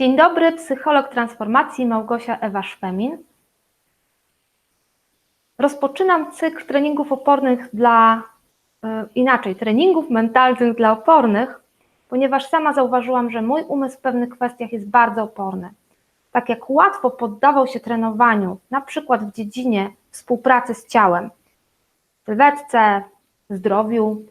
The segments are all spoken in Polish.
Dzień dobry, psycholog transformacji Małgosia Ewa Szwemin. Rozpoczynam cykl treningów opornych dla, e, inaczej, treningów mentalnych dla opornych, ponieważ sama zauważyłam, że mój umysł w pewnych kwestiach jest bardzo oporny. Tak jak łatwo poddawał się trenowaniu, na przykład w dziedzinie współpracy z ciałem, sylwetce, zdrowiu,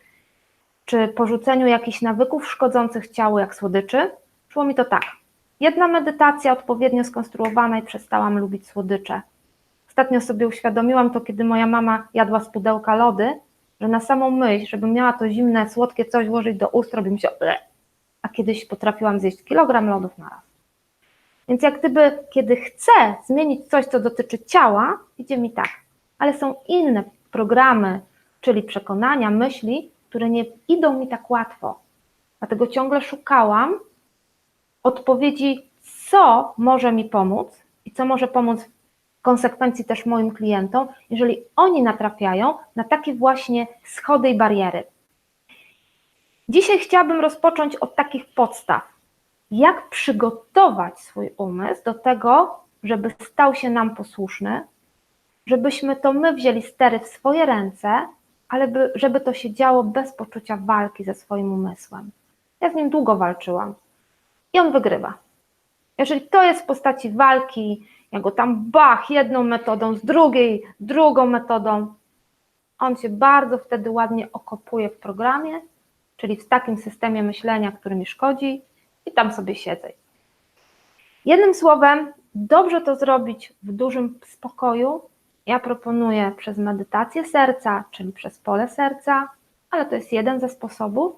czy porzuceniu jakichś nawyków szkodzących ciału, jak słodyczy, szło mi to tak. Jedna medytacja odpowiednio skonstruowana i przestałam lubić słodycze. Ostatnio sobie uświadomiłam to, kiedy moja mama jadła z pudełka lody, że na samą myśl, żebym miała to zimne, słodkie coś włożyć do ust, robi mi się. A kiedyś potrafiłam zjeść kilogram lodów na raz. Więc jak gdyby, kiedy chcę zmienić coś, co dotyczy ciała, idzie mi tak. Ale są inne programy, czyli przekonania, myśli, które nie idą mi tak łatwo. Dlatego ciągle szukałam odpowiedzi, co może mi pomóc i co może pomóc w konsekwencji też moim klientom, jeżeli oni natrafiają na takie właśnie schody i bariery. Dzisiaj chciałabym rozpocząć od takich podstaw. Jak przygotować swój umysł do tego, żeby stał się nam posłuszny, żebyśmy to my wzięli stery w swoje ręce, ale by, żeby to się działo bez poczucia walki ze swoim umysłem. Ja z nim długo walczyłam i on wygrywa. Jeżeli to jest w postaci walki, ja go tam bach jedną metodą, z drugiej, drugą metodą, on się bardzo wtedy ładnie okopuje w programie, czyli w takim systemie myślenia, który mi szkodzi i tam sobie siedzę. Jednym słowem, dobrze to zrobić w dużym spokoju. Ja proponuję przez medytację serca, czyli przez pole serca, ale to jest jeden ze sposobów.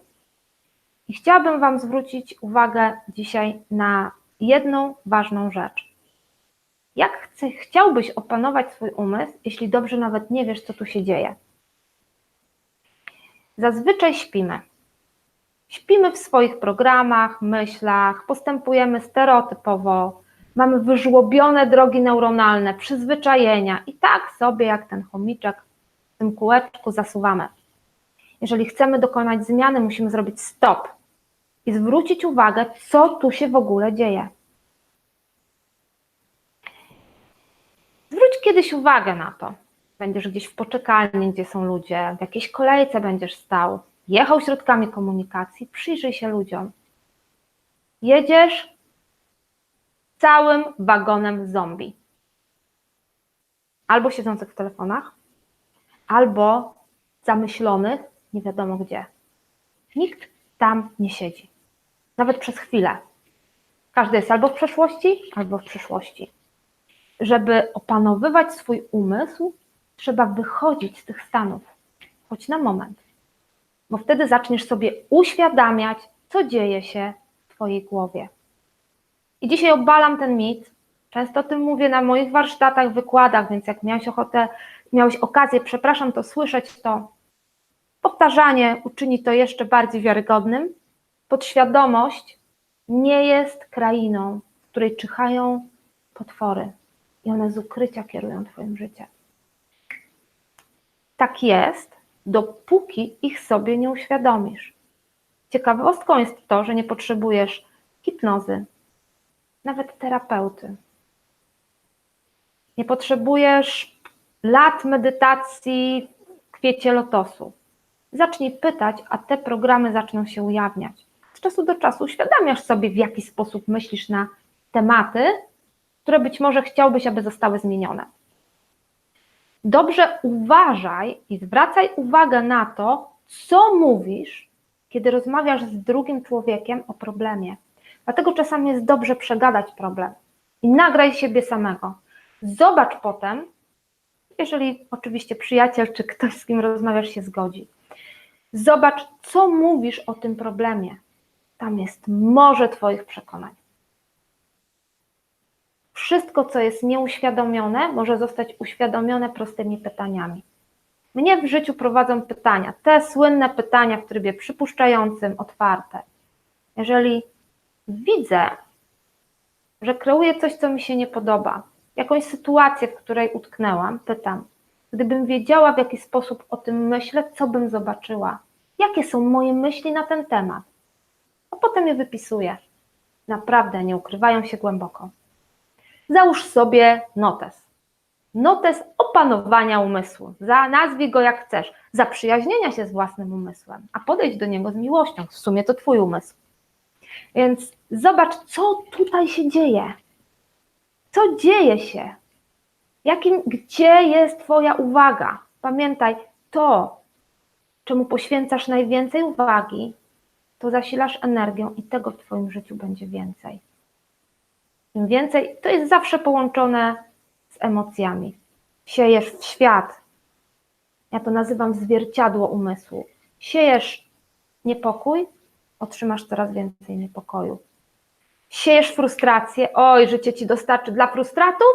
I chciałabym Wam zwrócić uwagę dzisiaj na jedną ważną rzecz. Jak chce, chciałbyś opanować swój umysł, jeśli dobrze nawet nie wiesz, co tu się dzieje? Zazwyczaj śpimy. Śpimy w swoich programach, myślach, postępujemy stereotypowo, mamy wyżłobione drogi neuronalne, przyzwyczajenia i tak sobie, jak ten chomiczek w tym kółeczku zasuwamy. Jeżeli chcemy dokonać zmiany, musimy zrobić stop i zwrócić uwagę, co tu się w ogóle dzieje. Zwróć kiedyś uwagę na to. Będziesz gdzieś w poczekalni, gdzie są ludzie, w jakiejś kolejce będziesz stał, jechał środkami komunikacji, przyjrzyj się ludziom. Jedziesz całym wagonem zombie. Albo siedzących w telefonach, albo zamyślonych nie wiadomo gdzie. Nikt tam nie siedzi. Nawet przez chwilę. Każdy jest albo w przeszłości, albo w przyszłości. Żeby opanowywać swój umysł, trzeba wychodzić z tych stanów, choć na moment. Bo wtedy zaczniesz sobie uświadamiać, co dzieje się w Twojej głowie. I dzisiaj obalam ten mit. Często o tym mówię na moich warsztatach, wykładach, więc jak miałeś ochotę, miałeś okazję, przepraszam, to słyszeć, to powtarzanie uczyni to jeszcze bardziej wiarygodnym. Podświadomość nie jest krainą, w której czyhają potwory i one z ukrycia kierują Twoim życiem. Tak jest, dopóki ich sobie nie uświadomisz. Ciekawostką jest to, że nie potrzebujesz hipnozy, nawet terapeuty. Nie potrzebujesz lat medytacji w kwiecie lotosu. Zacznij pytać, a te programy zaczną się ujawniać. Czasu do czasu uświadamiasz sobie, w jaki sposób myślisz na tematy, które być może chciałbyś, aby zostały zmienione. Dobrze uważaj i zwracaj uwagę na to, co mówisz, kiedy rozmawiasz z drugim człowiekiem o problemie. Dlatego czasami jest dobrze przegadać problem i nagraj siebie samego. Zobacz potem, jeżeli oczywiście przyjaciel czy ktoś, z kim rozmawiasz, się zgodzi. Zobacz, co mówisz o tym problemie. Tam jest morze Twoich przekonań. Wszystko, co jest nieuświadomione, może zostać uświadomione prostymi pytaniami. Mnie w życiu prowadzą pytania, te słynne pytania w trybie przypuszczającym, otwarte. Jeżeli widzę, że kreuję coś, co mi się nie podoba, jakąś sytuację, w której utknęłam, pytam, gdybym wiedziała, w jaki sposób o tym myślę, co bym zobaczyła, jakie są moje myśli na ten temat, potem je wypisuję. naprawdę nie ukrywają się głęboko. Załóż sobie notes. Notes opanowania umysłu. Za, nazwij go jak chcesz. Zaprzyjaźnienia się z własnym umysłem, a podejdź do niego z miłością. W sumie to twój umysł. Więc zobacz, co tutaj się dzieje. Co dzieje się? Jakim, gdzie jest Twoja uwaga? Pamiętaj, to, czemu poświęcasz najwięcej uwagi, to zasilasz energią i tego w Twoim życiu będzie więcej. Im więcej, to jest zawsze połączone z emocjami. Siejesz w świat. Ja to nazywam zwierciadło umysłu. Siejesz niepokój, otrzymasz coraz więcej niepokoju. Siejesz frustrację, oj, życie ci dostarczy dla frustratów,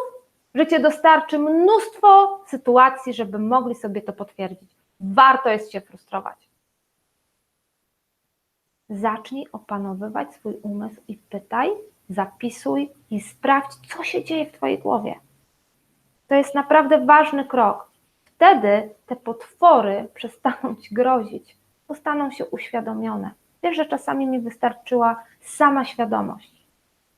życie dostarczy mnóstwo sytuacji, żeby mogli sobie to potwierdzić. Warto jest się frustrować. Zacznij opanowywać swój umysł i pytaj, zapisuj i sprawdź, co się dzieje w Twojej głowie. To jest naprawdę ważny krok. Wtedy te potwory przestaną Ci grozić, bo staną się uświadomione. Wiesz, że czasami mi wystarczyła sama świadomość.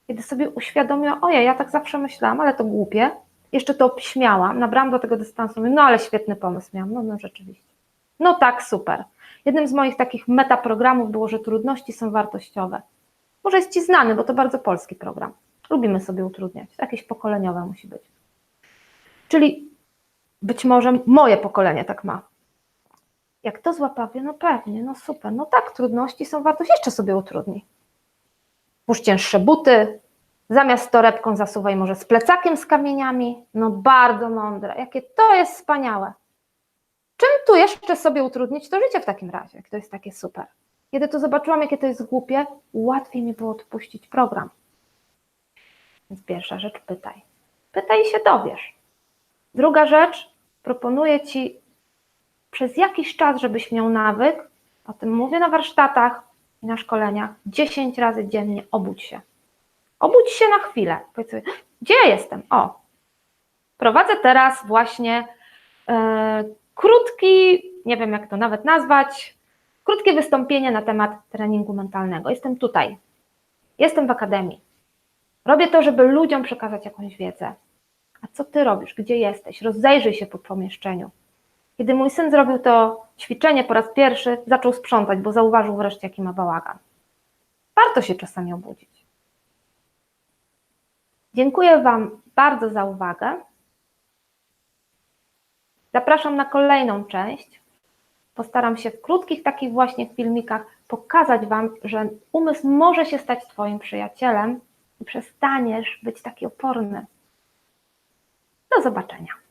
Kiedy sobie uświadomiłam, ojej, ja tak zawsze myślałam, ale to głupie, jeszcze to obśmiałam, nabrałam do tego dystansu, no ale świetny pomysł miałam, no, no rzeczywiście. No tak, super. Jednym z moich takich metaprogramów było, że trudności są wartościowe. Może jest Ci znany, bo to bardzo polski program. Lubimy sobie utrudniać. Jakieś pokoleniowe musi być. Czyli być może moje pokolenie tak ma. Jak to złapawie, no pewnie, no super, no tak, trudności są wartość, jeszcze sobie utrudnij. Włóż cięższe buty, zamiast torebką zasuwaj może z plecakiem z kamieniami, no bardzo mądre, jakie to jest wspaniałe. Czym tu jeszcze sobie utrudnić to życie w takim razie, to jest takie super. Kiedy to zobaczyłam, jakie to jest głupie, łatwiej mi było odpuścić program. Więc pierwsza rzecz, pytaj. Pytaj i się dowiesz. Druga rzecz, proponuję Ci przez jakiś czas, żebyś miał nawyk, o tym mówię na warsztatach i na szkoleniach, 10 razy dziennie obudź się. Obudź się na chwilę. Powiedz sobie, gdzie ja jestem? O, prowadzę teraz właśnie e, krótki, nie wiem jak to nawet nazwać, krótkie wystąpienie na temat treningu mentalnego. Jestem tutaj. Jestem w akademii. Robię to, żeby ludziom przekazać jakąś wiedzę. A co ty robisz? Gdzie jesteś? Rozejrzyj się po pomieszczeniu. Kiedy mój syn zrobił to ćwiczenie po raz pierwszy, zaczął sprzątać, bo zauważył wreszcie, jaki ma bałagan. Warto się czasami obudzić. Dziękuję Wam bardzo za uwagę. Zapraszam na kolejną część. Postaram się w krótkich takich właśnie filmikach pokazać Wam, że umysł może się stać Twoim przyjacielem i przestaniesz być taki oporny. Do zobaczenia.